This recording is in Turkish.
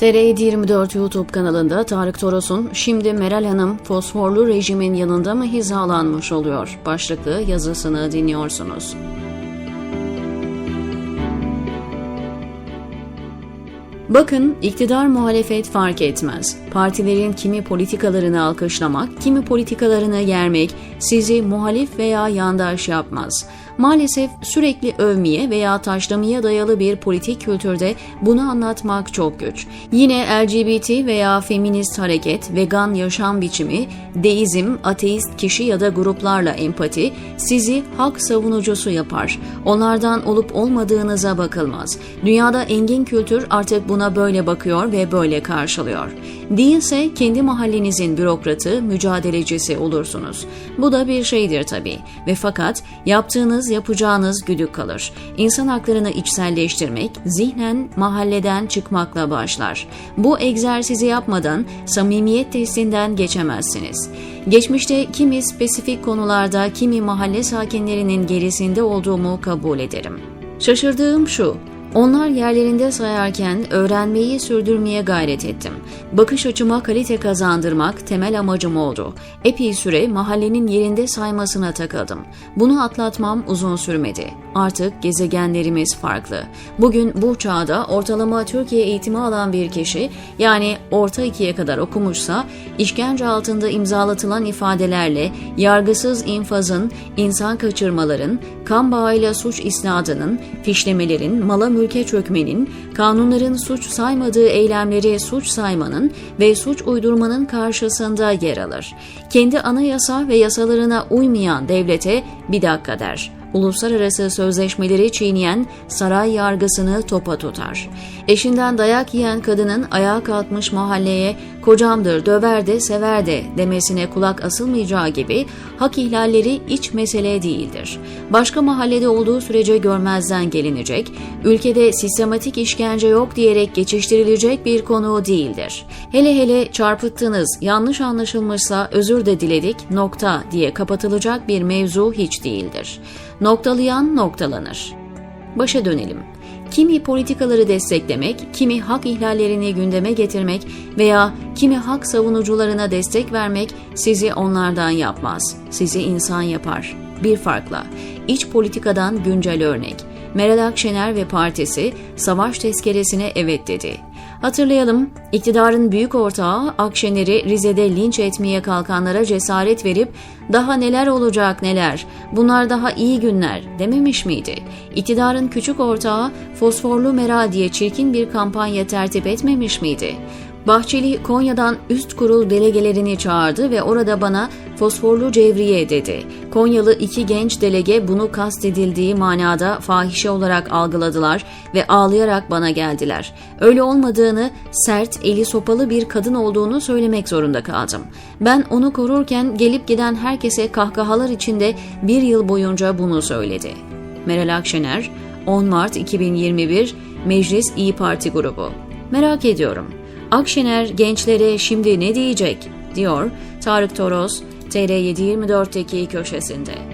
TR724 YouTube kanalında Tarık Toros'un Şimdi Meral Hanım fosforlu rejimin yanında mı hizalanmış oluyor başlıklı yazısını dinliyorsunuz. Bakın iktidar muhalefet fark etmez. Partilerin kimi politikalarını alkışlamak, kimi politikalarını yermek sizi muhalif veya yandaş yapmaz. Maalesef sürekli övmeye veya taşlamaya dayalı bir politik kültürde bunu anlatmak çok güç. Yine LGBT veya feminist hareket, vegan yaşam biçimi, deizm, ateist kişi ya da gruplarla empati sizi hak savunucusu yapar. Onlardan olup olmadığınıza bakılmaz. Dünyada engin kültür artık buna böyle bakıyor ve böyle karşılıyor. Değilse kendi mahallenizin bürokratı, mücadelecisi olursunuz. Bu da bir şeydir tabii. Ve fakat yaptığınız, yapacağınız güdük kalır. İnsan haklarını içselleştirmek, zihnen mahalleden çıkmakla başlar. Bu egzersizi yapmadan samimiyet testinden geçemezsiniz. Geçmişte kimi spesifik konularda kimi mahalle sakinlerinin gerisinde olduğumu kabul ederim. Şaşırdığım şu, onlar yerlerinde sayarken öğrenmeyi sürdürmeye gayret ettim. Bakış açıma kalite kazandırmak temel amacım oldu. Epey süre mahallenin yerinde saymasına takıldım. Bunu atlatmam uzun sürmedi. Artık gezegenlerimiz farklı. Bugün bu çağda ortalama Türkiye eğitimi alan bir kişi yani orta ikiye kadar okumuşsa işkence altında imzalatılan ifadelerle yargısız infazın, insan kaçırmaların, kan bağıyla suç isnadının, fişlemelerin, mala mülke çökmenin, kanunların suç saymadığı eylemleri suç saymanın ve suç uydurmanın karşısında yer alır. Kendi anayasa ve yasalarına uymayan devlete bir dakika der uluslararası sözleşmeleri çiğneyen saray yargısını topa tutar. Eşinden dayak yiyen kadının ayağa kalkmış mahalleye kocamdır, döver de, sever de demesine kulak asılmayacağı gibi hak ihlalleri iç mesele değildir. Başka mahallede olduğu sürece görmezden gelinecek, ülkede sistematik işkence yok diyerek geçiştirilecek bir konu değildir. Hele hele çarpıttınız, yanlış anlaşılmışsa özür de diledik, nokta diye kapatılacak bir mevzu hiç değildir. Noktalayan noktalanır. Başa dönelim. Kimi politikaları desteklemek, kimi hak ihlallerini gündeme getirmek veya kimi hak savunucularına destek vermek sizi onlardan yapmaz. Sizi insan yapar. Bir farkla. İç politikadan güncel örnek. Meral Akşener ve partisi savaş tezkeresine evet dedi. Hatırlayalım, iktidarın büyük ortağı Akşener'i Rize'de linç etmeye kalkanlara cesaret verip daha neler olacak neler, bunlar daha iyi günler dememiş miydi? İktidarın küçük ortağı Fosforlu Meral diye çirkin bir kampanya tertip etmemiş miydi? Bahçeli Konya'dan üst kurul delegelerini çağırdı ve orada bana fosforlu cevriye dedi. Konyalı iki genç delege bunu kastedildiği manada fahişe olarak algıladılar ve ağlayarak bana geldiler. Öyle olmadığını, sert, eli sopalı bir kadın olduğunu söylemek zorunda kaldım. Ben onu korurken gelip giden herkese kahkahalar içinde bir yıl boyunca bunu söyledi. Meral Akşener, 10 Mart 2021 Meclis İyi Parti Grubu. Merak ediyorum. Akşener gençlere şimdi ne diyecek? diyor Tarık Toros TR724'teki köşesinde.